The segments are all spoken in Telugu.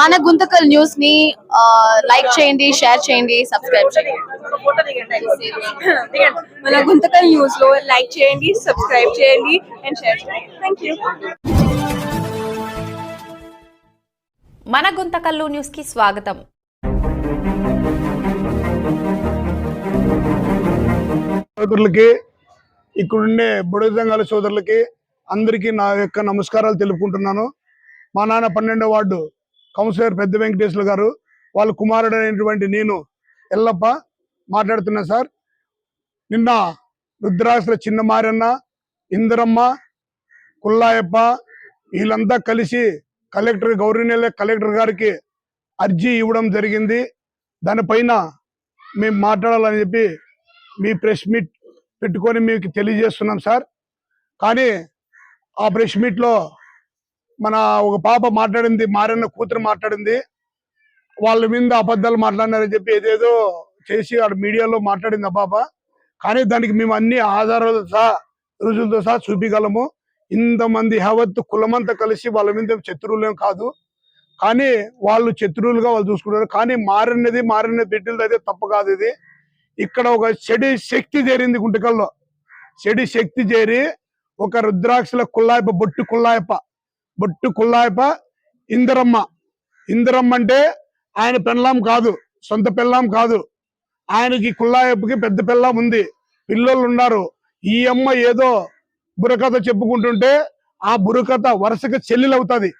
మన గుంతకల్ న్యూస్ని లైక్ చేయండి షేర్ చేయండి సబ్స్క్రైబ్ చేయండి. మన గుంతకల్ న్యూస్లో లైక్ చేయండి సబ్స్క్రైబ్ చేయండి అండ్ షేర్ చేయండి. థ్యాంక్ యూ మన గుంతకల్లు న్యూస్కి స్వాగతం. సోదరులకి ఇక్కడుండే బుడగ సంఘాల సోదరులకి అందరికీ నా యొక్క నమస్కారాలు తెలుపుకుంటున్నాను. మా నాన్న పన్నెండో వార్డు కౌన్సిలర్ పెద్ద వెంకటేశ్వర గారు వాళ్ళ కుమారుడు అయినటువంటి నేను ఎల్లప్ప మాట్లాడుతున్నా సార్. నిన్న రుద్రాసుల చిన్న మారన్న ఇందరమ్మ కుల్లాయప్ప వీళ్ళంతా కలిసి కలెక్టర్ గౌరవనీయ కలెక్టర్ గారికి అర్జీ ఇవ్వడం జరిగింది. దానిపైన మేము మాట్లాడాలని చెప్పి మీ ప్రెస్ మీట్ పెట్టుకొని మీకు తెలియజేస్తున్నాం సార్. కానీ ఆ ప్రెస్ మీట్లో మన ఒక పాప మాట్లాడింది మారన్న కూతురు మాట్లాడింది. వాళ్ళ మీద అబద్ధాలు మాట్లాడినారని చెప్పి ఏదేదో చేసి ఆడ మీడియాలో మాట్లాడింది ఆ పాప. కానీ దానికి మేము అన్ని ఆధారాలతో సహా రుజువులతో సహా చూపించగలము. ఇంతమంది యావత్తు కులమంతా కలిసి వాళ్ళ మీద శత్రువులేం కాదు. కానీ వాళ్ళు శత్రువులుగా వాళ్ళు చూసుకుంటారు. కానీ మారినది మారిన బిడ్డలది అయితే తప్పు కాదు ఇది. ఇక్కడ ఒక చెడి శక్తి చేరింది గుంటకల్లో. చెడి శక్తి చేరి ఒక రుద్రాక్షల కుల్లాయప బొట్టు కుల్లాయప బొట్టు కుల్లాయప ఇందరమ్మ. ఇందరమ్మ అంటే ఆయన పెళ్ళాం కాదు సొంత పెళ్ళాం కాదు. ఆయనకి కుల్లాయప్పకి పెద్ద పెళ్ళాం ఉంది. పిల్లలు ఉన్నారు. ఈ అమ్మ ఏదో బుర్రకథ చెప్పుకుంటుంటే ఆ బుర్రకథ వరుసగా చెల్లెలు అవుతుంది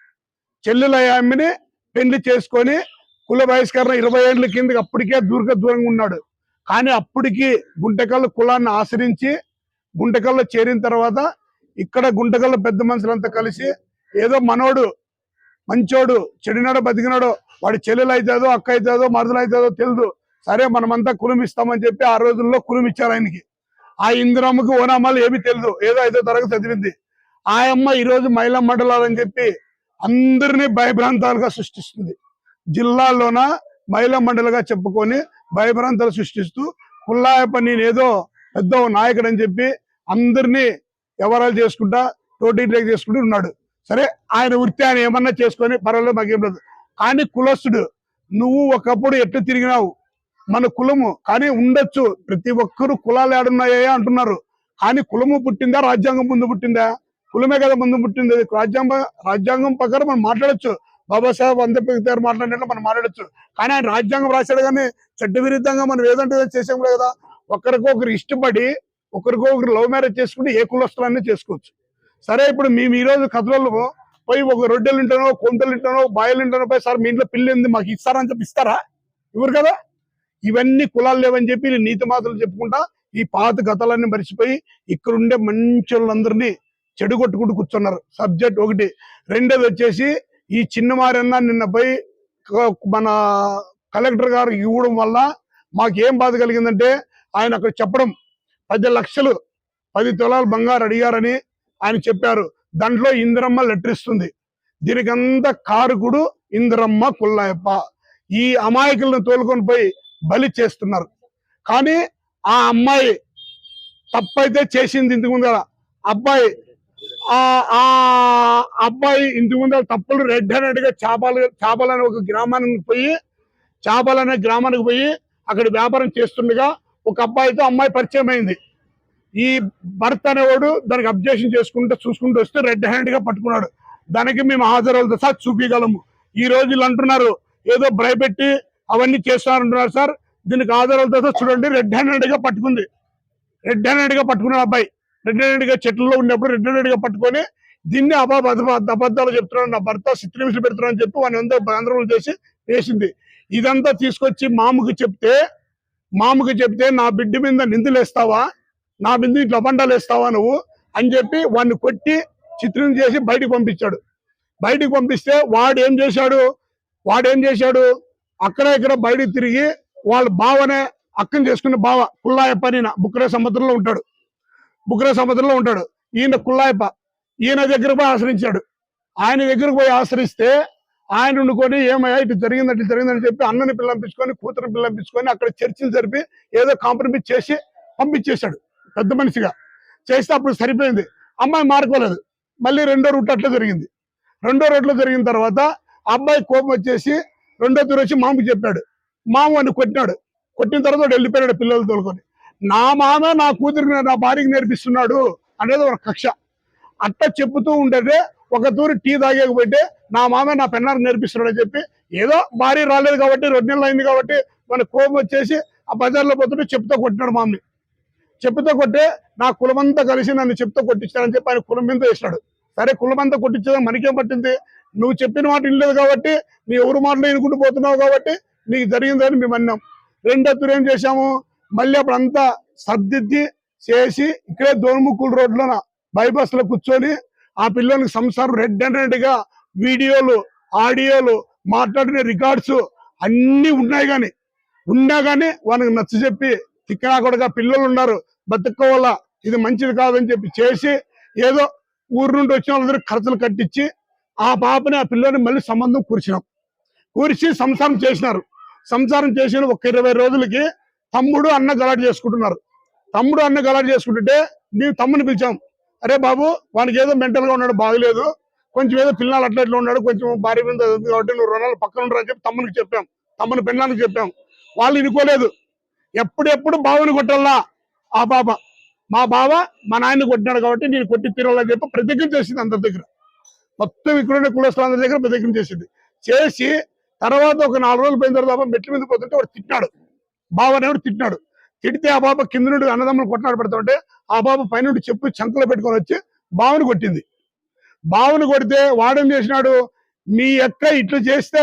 ఆమెని పెళ్ళి చేసుకొని కుల బహిష్కరణ ఇరవై ఏళ్ళ కిందకి అప్పటికే దూరంగా దూరంగా ఉన్నాడు. కానీ అప్పటికి గుంటకల్లు కులాన్ని ఆశ్రయించి గుంటకల్లో చేరిన తర్వాత ఇక్కడ గుంటకల్లో పెద్ద మనుషులంతా కలిసి ఏదో మనోడు మంచోడు చెడినాడో బతికినాడో వాడి చెల్లెలు అవుతుందో అక్క అవుతుందో మరుదలు అవుతుందో తెలియదు సరే మనమంతా కులం ఇస్తామని చెప్పి ఆ రోజుల్లో కులం ఆయనకి. ఆ ఇందిరమ్మకి ఓనామాలు ఏమీ తెలియదు ఏదో ఐదో తరగతి చదివింది. ఆ అమ్మ ఈ రోజు మహిళా మండలాలని చెప్పి అందరినీ భయభ్రాంతాలుగా సృష్టిస్తుంది. జిల్లాలోన మహిళా మండలిగా చెప్పుకొని భయభ్రాంతాలు సృష్టిస్తూ పుల్లాయప్ప నేను ఏదో పెద్ద నాయకుడు అని చెప్పి అందరినీ వ్యవహారాలు చేసుకుంటా టోటీట్లేక్ చేసుకుంటూ ఉన్నాడు. సరే ఆయన వృత్తి ఆయన ఏమన్నా చేసుకొని పర్వాలేదు మాకేం లేదు కానీ కులస్తుడు నువ్వు ఒకప్పుడు ఎట్లా తిరిగినావు? మన కులము కానీ ఉండొచ్చు. ప్రతి ఒక్కరు కులాలు ఏడున్నాయా అంటున్నారు. కానీ కులము పుట్టిందా రాజ్యాంగం ముందు పుట్టిందా? కులమే కదా ముందు పుట్టింది. రాజ్యాంగ రాజ్యాంగం ప్రకారం మనం మాట్లాడొచ్చు. బాబాసాహెబ్ అంబేద్కర్ గారు మాట్లాడినట్లు మనం మాట్లాడొచ్చు. కానీ ఆయన రాజ్యాంగం రాశాడు కానీ చట్టవిరుద్ధంగా మనం ఏదంటే చేసాం కదా. ఒకరికొకరు ఇష్టపడి ఒకరికొకరు లవ్ మ్యారేజ్ చేసుకుంటే ఏ కులస్తులన్నీ చేసుకోవచ్చు. సరే ఇప్పుడు మేము ఈ రోజు కథలలో పోయి ఒక రొట్టెలు ఉంటానో కొంతలు ఉంటానో బాయలు ఉంటానో పోయి సార్ మీ ఇంట్లో పిల్లి ఉంది మాకు ఇస్తారని చెప్పి ఇస్తారా? ఇవ్వరు కదా? ఇవన్నీ కులాలు లేవని చెప్పి నీతి మాటలు చెప్పుకుంటా ఈ పాత కథలన్నీ మర్చిపోయి ఇక్కడుండే మంచి వాళ్ళందరినీ చెడు కొట్టుకుంటూ కూర్చున్నారు. సబ్జెక్ట్ ఒకటి. రెండోది వచ్చేసి ఈ చిన్నమారన్న నిన్న పోయి మన కలెక్టర్ గారు ఇవ్వడం వల్ల మాకేం బాధ కలిగిందంటే ఆయన అక్కడ చెప్పడం పది లక్షలు పది తులాలు బంగారు అడిగారని ఆయన చెప్పారు దాంట్లో ఇందిరమ్మ లెటర్ ఇస్తుంది దీనికంతా కారుకుడు ఇందిరమ్మ కుల్లాయప్ప ఈ అమాయకులను తోలుకొని పోయి బలి చేస్తున్నారు. కానీ ఆ అమ్మాయి తప్పైతే చేసింది ఇంతకు ముందర. అబ్బాయి ఆ ఆ అబ్బాయి ఇంతకు ముందర తప్పులు రెడ్ హ్యాండెడ్గా చేపలు చేపలని ఒక గ్రామానికి పోయి చేపలనే గ్రామానికి పోయి అక్కడ వ్యాపారం చేస్తుండగా ఒక అబ్బాయితో అమ్మాయి పరిచయం అయింది ఈ భర్త అనేవాడు దానికి అబ్జెక్షన్ చేసుకుంటూ చూసుకుంటూ వస్తే రెడ్ హ్యాండ్గా పట్టుకున్నాడు. దానికి మేము హాజరులతో సార్ చూపించగలము ఈ రోజు వీళ్ళు అంటున్నారు ఏదో భయపెట్టి అవన్నీ చేస్తున్నారంటున్నారు సార్. దీనికి ఆధారాలతో సహా చూడండి రెడ్ హ్యాండెడ్గా పట్టుకుంది. రెడ్ హ్యాండెడ్గా పట్టుకున్నాడు అబ్బాయి. రెడ్ హ్యాండెడ్గా చెట్లలో ఉన్నప్పుడు రెడ్ హ్యాండెడ్గా పట్టుకొని దీన్ని అబా అబద్ధాలు చెప్తున్నాడు. నా భర్త చిత్రహింసలు పెడుతున్నాడు అని చెప్పి వాడిని అందరూ ఆందోళన చేసి వేసింది. ఇదంతా తీసుకొచ్చి మామకు చెప్తే మామకు చెప్తే నా బిడ్డ మీద నిందులేస్తావా? నా మీద ఇట్లా అబండాలు వేస్తావా నువ్వు అని చెప్పి వాడిని కొట్టి చిత్రం చేసి బయటకు పంపించాడు. బయటికి పంపిస్తే వాడు ఏం చేశాడు? వాడు ఏం చేశాడు? అక్కడ ఇక్కడ బయటకు తిరిగి వాళ్ళ బావనే అక్కం చేసుకున్న బావ కుల్లాయప్ప అని బుక్రే సముద్రంలో ఉంటాడు. బుక్రే సముద్రంలో ఉంటాడు. ఈయన కుల్లాయప్ప. ఈయన దగ్గర పోయి ఆశ్రయించాడు. ఆయన దగ్గరకు పోయి ఆశ్రయిస్తే ఆయన ఉండుకొని ఏమయ్యా ఇటు జరిగింది అటు జరిగిందని చెప్పి అన్నని పిల్లంపించుకొని కూతురు పిల్లంపించుకొని అక్కడ చర్చలు జరిపి ఏదో కాంప్రమైజ్ చేసి పంపించేశాడు. పెద్ద మనిషిగా చేస్తే అప్పుడు సరిపోయింది. అమ్మాయి మారుకోలేదు. మళ్ళీ రెండో రూట్ అట్లా జరిగింది. రెండో రూట్లో జరిగిన తర్వాత అబ్బాయి కోపం వచ్చేసి రెండో తూరు వచ్చి మామకి చెప్పాడు. మామ అని కొట్టినాడు. కొట్టిన తర్వాత వెళ్ళిపోయాడు పిల్లలు తోలుకొని. నా మామ నా కూతురికి నా భార్యకి నేర్పిస్తున్నాడు అనేది ఒక కక్ష. అట్ట చెప్పుతూ ఉండేదే ఒక తూరి టీ తాగకపోతే నా మామ నా పెన్నారికి నేర్పిస్తున్నాడు అని చెప్పి ఏదో భార్య రాలేదు కాబట్టి రెండు నెలలు అయింది కాబట్టి మన కోపం వచ్చేసి ఆ బజార్లో పోతుంటే చెప్తూ కొట్టినాడు మామని. చెప్పుతో కొట్టే నా కులమంతా కలిసి నన్ను చెప్తూ కొట్టించాడని చెప్పి ఆయన కులం మీద వేసినాడు. సరే కులమంతా కొట్టించేదా మనకేం పట్టింది? నువ్వు చెప్పిన మాట వినలేదు కాబట్టి నీ ఎవరు మాటలు వినుకుంటూ పోతున్నావు కాబట్టి నీకు జరిగిందని మేము అన్నాం. రెండో ఏం చేశాము? మళ్ళీ అప్పుడు అంతా సర్దిద్ది చేసి ఇక్కడే దోనుముక్కుల రోడ్లోన బైపాస్లో కూర్చొని ఆ పిల్లలకి సంసారం రెడ్ అండ్ రెడ్గా వీడియోలు ఆడియోలు మాట్లాడిన రికార్డ్స్ అన్ని ఉన్నాయి కానీ ఉన్నా కానీ వాళ్ళకి నచ్చ చెప్పి తిక్కనాకొడగా పిల్లలు ఉన్నారు బతుక్కోవాల ఇది మంచిది కాదని చెప్పి చేసి ఏదో ఊరు నుండి వచ్చిన వాళ్ళందరూ ఖర్చులు కట్టించి ఆ పాపని ఆ పిల్లని మళ్ళీ సంబంధం కూర్చినాం. కూర్చి సంసారం చేసినారు. సంసారం చేసిన ఒక ఇరవై రోజులకి తమ్ముడు అన్న గలాట్ చేసుకుంటున్నారు. తమ్ముడు అన్న గలాట్ చేసుకుంటుంటే మేము తమ్ముని పిలిచాం. అరే బాబు వానికి ఏదో మెంటల్గా ఉన్నాడు బాగలేదు. కొంచెం ఏదో పిల్లలు అట్లా ఇట్లా ఉన్నాడు కొంచెం భార్య మీద కాబట్టి నువ్వు రుణాలు పక్కన ఉండరు అని చెప్పి తమ్మునికి చెప్పాం. తమ్ముని పిల్లలకి చెప్పాం. వాళ్ళు ఇనుకోలేదు. ఎప్పుడెప్పుడు బావుని కొట్టాలా? ఆ బాబా. మా బావ మా నాయన్ని కొట్టినాడు కాబట్టి నేను కొట్టి తీరాలని చెప్పి ప్రతిజ్ఞ చేసింది అందరి దగ్గర. మొత్తం ఇక్కడ కులస్తులందరి దగ్గర ప్రతిజ్ఞ చేసింది. చేసి తర్వాత ఒక నాలుగు రోజులు పోయిన తర్వాత మెట్ల మీద పోతుంటే వాడు తిట్టినాడు. బావ అనేవాడు తిట్టినాడు? తిడితే ఆ బాబా కింద నుండి అన్నదమ్ములు కొట్టినాడు పెడుతుంటే ఆ బాబు పైన చెప్పు చంకలో పెట్టుకొని వచ్చి బావుని కొట్టింది. బావుని కొడితే వాడేం చేసినాడు? మీ అక్క ఇట్లా చేస్తే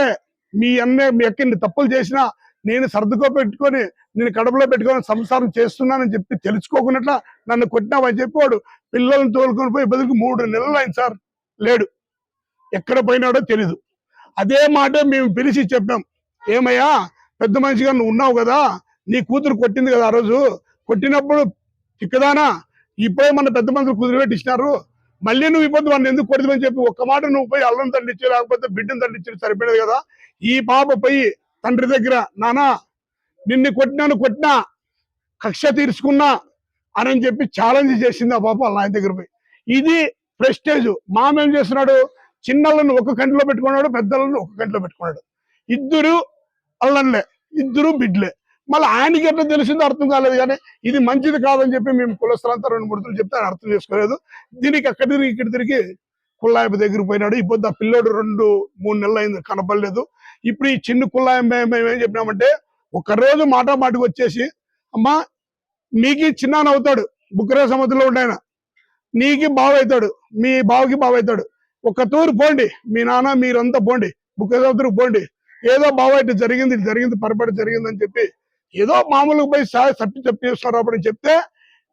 మీ అన్న మీ అక్క తప్పులు చేసినా నేను సర్దుకో పెట్టుకొని నేను కడుపులో పెట్టుకొని సంసారం చేస్తున్నానని చెప్పి తెలుసుకోకున్నట్ల నన్ను కొట్టినావని చెప్పి వాడు పిల్లల్ని తోలుకొని పోయి బదులుకు మూడు నెలలు అయింది సార్. లేడు. ఎక్కడ పోయినాడో తెలీదు. అదే మాట మేము పిలిచి చెప్పాం. ఏమయ్యా పెద్ద మనిషిగా నువ్వు ఉన్నావు కదా నీ కూతురు కొట్టింది కదా ఆ రోజు. కొట్టినప్పుడు చిక్కదానా ఇప్పుడే మన పెద్ద మనుషులు కుదిరి పెట్టించినారు. మళ్ళీ నువ్వు ఇబ్బంది వాడిని ఎందుకు కొడుతుందని చెప్పి ఒక్క మాట నువ్వు పోయి అల్లం తండ్రిచ్చి లేకపోతే బిడ్డను తండ్రిచ్చి సరిపోయినది కదా. ఈ పాప పోయి తండ్రి దగ్గర నానా నిన్ను కొట్టినాను కొట్టినా కక్ష తీర్చుకున్నా అని చెప్పి ఛాలెంజ్ చేసింది ఆ పాప ఆయన దగ్గర పోయి. ఇది ప్రెస్టేజ్ మామేం చేస్తున్నాడు? చిన్నలను ఒక కంటిలో పెట్టుకున్నాడు పెద్దలను ఒక కంటిలో పెట్టుకున్నాడు. ఇద్దరు అల్లన్లే ఇద్దరు బిడ్లే మళ్ళీ ఆయనకి ఎట్లా తెలిసిందో అర్థం కాలేదు కానీ ఇది మంచిది కాదని చెప్పి మేము కులస్తులంతా రెండు మూడు చెప్తే ఆయన అర్థం చేసుకోలేదు. దీనికి అక్కడి తిరిగి ఇక్కడ తిరిగి కుల్లాయప్ప దగ్గరికి పోయినాడు. ఇప్పుడు ఆ పిల్లోడు రెండు మూడు నెలలు అయింది కనపడలేదు. ఇప్పుడు ఈ చిన్న కుల్లాయం మేము ఏం చెప్పినామంటే ఒక రోజు మాట మాటకు వచ్చేసి అమ్మా నీకి చిన్నాన అవుతాడు బుక్కరే సముద్రంలో ఉండాయన నీకి బావ అవుతాడు మీ బావకి బావైతాడు అవుతాడు. ఒక తూరు పోండి మీ నాన్న మీరంతా పోండి బుక్కరే సముద్రం పోండి. ఏదో బావ జరిగింది జరిగింది పొరపాటు జరిగింది అని చెప్పి ఏదో మామూలుగా పోయి సా సప్పి చెప్పి చేస్తున్నారు అప్పుడు చెప్తే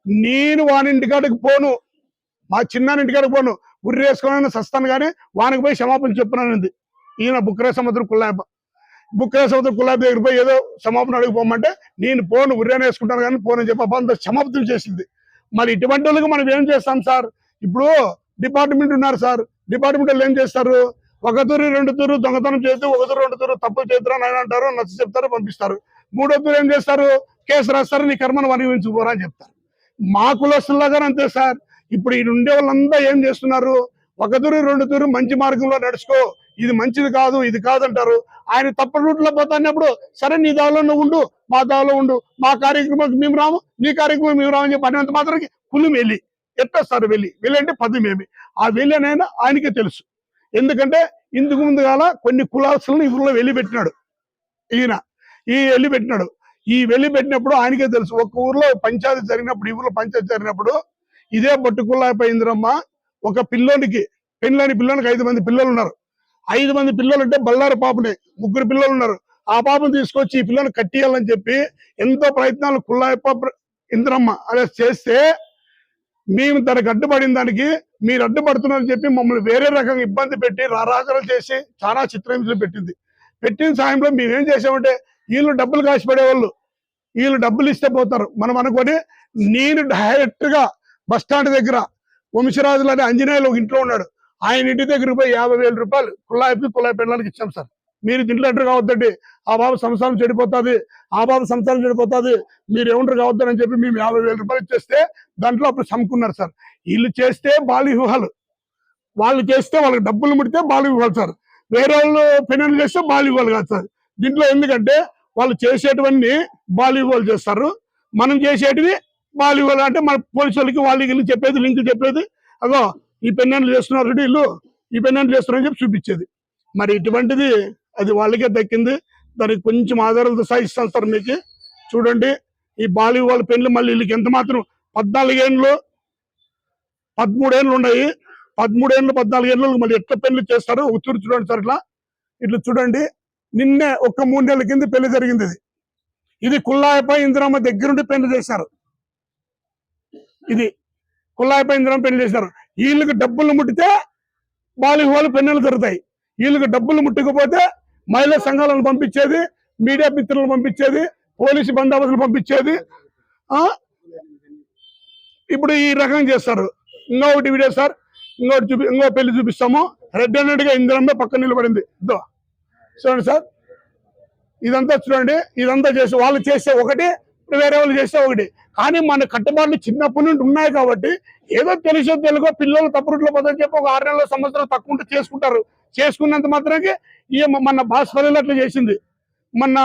నేను వాని ఇంటికాడికి పోను. మా చిన్న ఇంటికాడికి పోను. ఉర్రి సస్తాను కానీ వానికి పోయి క్షమాపణ చెప్పున్నానంది. ఈయన బుక్రే సముద్రం కుల్లాయప్ప బుక్రే సముద్రం కుల్లాయప్ప దగ్గర పోయి ఏదో క్షమాపణ అడిగిపోమంటే నేను ఫోన్ ఉర్రేన వేసుకుంటాను కానీ పోను చెప్పి అంత క్షమాపణ చేసింది. మరి ఇటువంటి వాళ్ళకి మనం ఏం చేస్తాం సార్? ఇప్పుడు డిపార్ట్మెంట్ ఉన్నారు సార్. డిపార్ట్మెంట్ వాళ్ళు ఏం చేస్తారు? ఒక తూరు రెండు తూరు దొంగతనం చేస్తే ఒక తూరు రెండు తూరు తప్పులు చేతురు అని అంటారు నచ్చ చెప్తారు పంపిస్తారు. మూడో తూరు ఏం చేస్తారు? కేసు రాస్తారు నీ కర్మను వర్ణించుకోరా అని చెప్తారు. మా కులస్తులాగా అంతే సార్. ఇప్పుడు ఈ ఉండే వాళ్ళంతా ఏం చేస్తున్నారు? ఒక తూరు రెండు తూరు మంచి మార్గంలో నడుచుకో ఇది మంచిది కాదు ఇది కాదంటారు. ఆయన తప్పటి రూట్లో పోతాన్నప్పుడు సరే నీ దావలో ఉండు మా దావలో ఉండు మా కార్యక్రమానికి మేము రాము నీ కార్యక్రమం మేము రామని చెప్పి అన్నంత మాత్రానికి కులు వెళ్ళి ఎట్టొస్తారు వెళ్ళి వెళ్ళి అంటే పదిమేమి ఆ వెళ్ళి ఆయనకే తెలుసు. ఎందుకంటే ఇందుకు ముందు కాల కొన్ని కులాసులను ఇవ్వలో ఊర్లో వెళ్ళి పెట్టినాడు ఈయన ఈ వెళ్ళి పెట్టినాడు ఈ వెళ్ళి పెట్టినప్పుడు ఆయనకే తెలుసు. ఒక ఊర్లో పంచాయతీ జరిగినప్పుడు ఈ ఊర్లో పంచాయతీ జరిగినప్పుడు ఇదే పట్టుకుల్లాపై ఇందిరమ్మ ఒక పిల్లోనికి పెళ్ళని పిల్లోనికి ఐదు మంది పిల్లలు ఉన్నారు. ఐదు మంది పిల్లలు అంటే బల్లారి పాపనే ముగ్గురు పిల్లలు ఉన్నారు ఆ పాపను తీసుకొచ్చి ఈ పిల్లని కట్టియాలని చెప్పి ఎంతో ప్రయత్నాలు కుల్లాయప్ప ఇంద్రమ్మ అదే చేస్తే మేము దానికి అడ్డుపడిన దానికి మీరు అడ్డుపడుతున్నారని చెప్పి మమ్మల్ని వేరే రకంగా ఇబ్బంది పెట్టి రారాజలు చేసి చాలా చిత్రహింసలు పెట్టింది. పెట్టిన సాయంలో మేమేం చేసామంటే వీళ్ళు డబ్బులు కాసి పడేవాళ్ళు వీళ్ళు డబ్బులు ఇస్తే పోతారు. మనం అనుకొని నేను డైరెక్ట్గా గా బస్ స్టాండ్ దగ్గర వంశరాజులు అనే ఆంజనేయులు ఒక ఇంట్లో ఉన్నాడు ఆయన ఇంటి దగ్గరికి పోయి యాభై వేల రూపాయలు కుల్లాయిపి కుల్లాయి పెళ్ళడానికి ఇచ్చాం సార్. మీరు దీంట్లో ఎంటర్ కావద్దండి. ఆ బాబు సంసారం చెడిపోతుంది. ఆ బాబు సంసారం చెడిపోతుంది. మీరు ఏమంటారు కావద్దని చెప్పి మేము యాభై వేల రూపాయలు ఇచ్చేస్తే దాంట్లో అప్పుడు సమ్ముకున్నారు సార్. వీళ్ళు చేస్తే బాలివ్యూహాలు వాళ్ళు చేస్తే వాళ్ళకి డబ్బులు ముడితే బాలివ్యూహాలు సార్. వేరే వాళ్ళు పెనెంట్ చేస్తే బాలివ్యూహాలు కాదు సార్. దీంట్లో ఎందుకంటే వాళ్ళు చేసేటివన్నీ బాలివ్యూహాలు చేస్తారు. మనం చేసేటివి బాలివ్యూహాలు అంటే మన పోలీసు వాళ్ళకి వాళ్ళకి చెప్పేది లింక్ చెప్పేది. అదో ఈ పెన్నెంట్లు చేస్తున్నారు చూడు వీళ్ళు ఈ పెన్నెంట్లు చేస్తున్నారని చెప్పి చూపించేది. మరి ఇటువంటిది అది వాళ్ళకే దక్కింది. దానికి కొంచెం ఆధారాలతో సహిస్తాం సార్ మీకు. చూడండి ఈ బాలీబాల్ పెన్లు మళ్ళీ వీళ్ళకి ఎంత మాత్రం పద్నాలుగేళ్ళు పదమూడేళ్ళు ఉన్నాయి. పదమూడేళ్ళు పద్నాలుగేళ్ళు మళ్ళీ ఎట్లా పెళ్ళి చేస్తారు ఒక చూడండి సార్ ఇట్లా. ఇట్లా చూడండి నిన్నే ఒక్క మూడు నెలల కింద పెళ్ళి జరిగింది ఇది. ఇది కుల్లాయపై ఇందిరామ్మ దగ్గరుండి పెళ్ళి చేశారు. ఇది కుల్లాయపై ఇందిరామ్మ పెళ్ళి చేశారు. వీళ్ళకి డబ్బులు ముట్టితే బాలీబాల్ పెన్నులు దొరుకుతాయి వీళ్ళకి డబ్బులు ముట్టకపోతే మహిళా సంఘాలను పంపించేది మీడియా మిత్రులను పంపించేది పోలీసు బందోబస్తులు పంపించేది ఇప్పుడు ఈ రకం చేస్తారు. ఇంకొకటి వీడియో సార్ ఇంకోటి చూపి ఇంకో పెళ్ళి చూపిస్తాము. రెడ్ అన్నట్టుగా ఇందిరమ్మ పక్కన నిలబడింది. ఇదో. చూడండి సార్. ఇదంతా చూడండి. ఇదంతా చేసి వాళ్ళు చేస్తే ఒకటి వేరే వాళ్ళు చేస్తే ఒకటి. కానీ మన కట్టుబాట్లు చిన్నప్పటి నుండి ఉన్నాయి కాబట్టి ఏదో తెలిసో తెలుగో పిల్లలు తప్పురుట్లో పోదని చెప్పి ఒక ఆరు నెలల సంవత్సరం తక్కువ ఉంటే చేసుకుంటారు. చేసుకున్నంత మాత్రానికి ఈ మన భాస్కర్లో అట్లా చేసింది. మన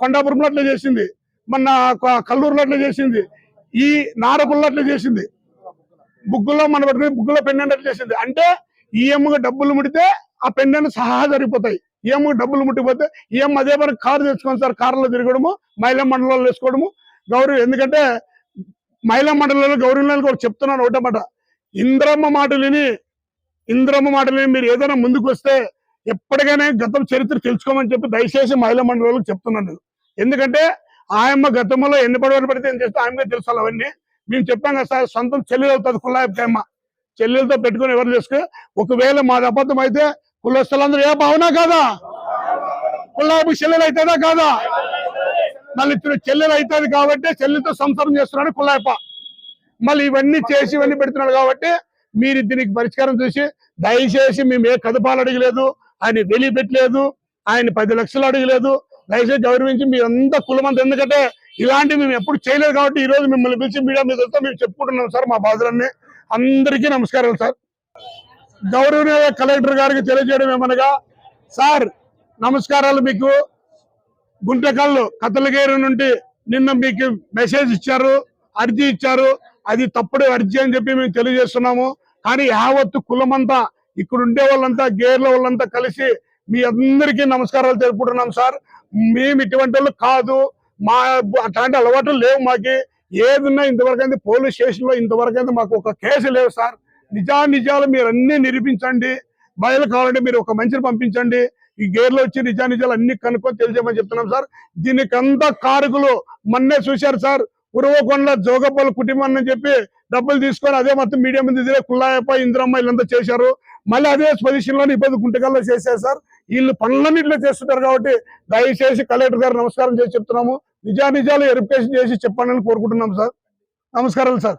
కొండాపురంలో అట్లా చేసింది. మన కల్లూరులో అట్లా చేసింది. ఈ నారపుల్లో అట్లా చేసింది. బుగ్గులో మన పట్టుకుని బుగ్గులో పెన్నెంట్ అట్లా చేసింది. అంటే ఈఎంగా డబ్బులు ముడితే ఆ పెన్నెంట్ సహా జరిగిపోతాయి ఏమో డబ్బులు ముట్టిపోతే ఏం అదే మరి కారు తెచ్చుకొని సార్ కారులో తిరగడము మహిళా మండలంలో వేసుకోవడము. గౌరవ ఎందుకంటే మహిళా మండలంలో గౌరవంలో కూడా చెప్తున్నాను ఒకటే మాట. ఇంద్రమ్మ మాటలు విని ఇంద్రమ్మ మాటలు మీరు ఏదైనా ముందుకు వస్తే ఎప్పటికైనా గతం చరిత్ర తెలుసుకోమని చెప్పి దయచేసి మహిళా మండలంలో చెప్తున్నాను ఎందుకంటే ఆయమ్మ గతంలో ఎన్ని పడవలు పడితే ఏం చేస్తే ఆయనకే తెలుసు అవన్నీ. మేము చెప్పాం కదా సార్ సొంతం చెల్లెలు అవుతుంది కుల్లాయమ్మ చెల్లెలతో పెట్టుకొని ఎవరు చేసుకో? ఒకవేళ మాది అబద్ధం అయితే కులస్తులందరూ ఏ భావన కాదా? కులాబు చెల్లెలు అవుతుందా కాదా? మళ్ళీ ఇప్పుడు చెల్లెలు అవుతుంది కాబట్టి చెల్లెలతో సంసారం చేస్తున్నాడు కుల్లాయప్ప మళ్ళీ ఇవన్నీ చేసి ఇవన్నీ పెడుతున్నాడు కాబట్టి మీరు దీనికి పరిష్కారం చూసి దయచేసి మేము ఏ కదపాలు అడగలేదు ఆయన వెలిపెట్టలేదు ఆయన పది లక్షలు అడగలేదు దయచేసి గౌరవించి మీ అంతా కులమంతా ఎందుకంటే ఇలాంటివి మేము ఎప్పుడు చేయలేదు కాబట్టి ఈ రోజు మిమ్మల్ని పిలిచి మీడియా మీద వస్తే మేము చెప్పుకుంటున్నాం సార్ మా బాధలన్నీ. అందరికీ నమస్కారాలు సార్. గౌరవనీయ కలెక్టర్ గారికి తెలియజేయడం ఏమనగా సార్ నమస్కారాలు మీకు. గుంటకల్లు కథలగేరు నుండి నిన్న మీకు మెసేజ్ ఇచ్చారు అర్జీ ఇచ్చారు. అది తప్పుడు అర్జీ అని చెప్పి మేము తెలియజేస్తున్నాము. కానీ యావత్తు కులమంతా ఇక్కడ ఉండే వాళ్ళంతా గేర్ల వాళ్ళంతా కలిసి మీ అందరికీ నమస్కారాలు తెలుపుకుంటున్నాం సార్. మేము ఇటువంటి వాళ్ళు కాదు. మా అట్లాంటి అలవాట్లు లేవు మాకి. ఏదున్నా ఇంతవరకు అయితే పోలీస్ స్టేషన్లో ఇంతవరకు అయితే మాకు ఒక కేసు లేవు సార్. నిజా నిజాలు మీరు అన్ని నిరూపించండి. బయలు కావాలంటే మీరు ఒక మనిషిని పంపించండి. ఈ గేర్లో వచ్చి నిజా నిజాలు అన్ని కనుక్కొని తెలిసేమని చెప్తున్నాం సార్. దీనికంతా కారకులు మొన్నే చూశారు సార్. ఉరవకొండ జోగప్పల కుటుంబం అని చెప్పి డబ్బులు తీసుకొని అదే మొత్తం మీడియా మీద ఇదే కుల్లాయప్ప ఇంద్రమ్మ వీళ్ళంతా చేశారు. మళ్ళీ అదే పొజిషన్లో ఇబ్బంది గుంటకల్లో చేశారు సార్. వీళ్ళు పనులన్నింటిలో చేస్తుంటారు కాబట్టి దయచేసి కలెక్టర్ గారు నమస్కారం చేసి చెప్తున్నాము. నిజా నిజాలు వెరిఫికేషన్ చేసి చెప్పండి కోరుకుంటున్నాం సార్. నమస్కారాలు సార్.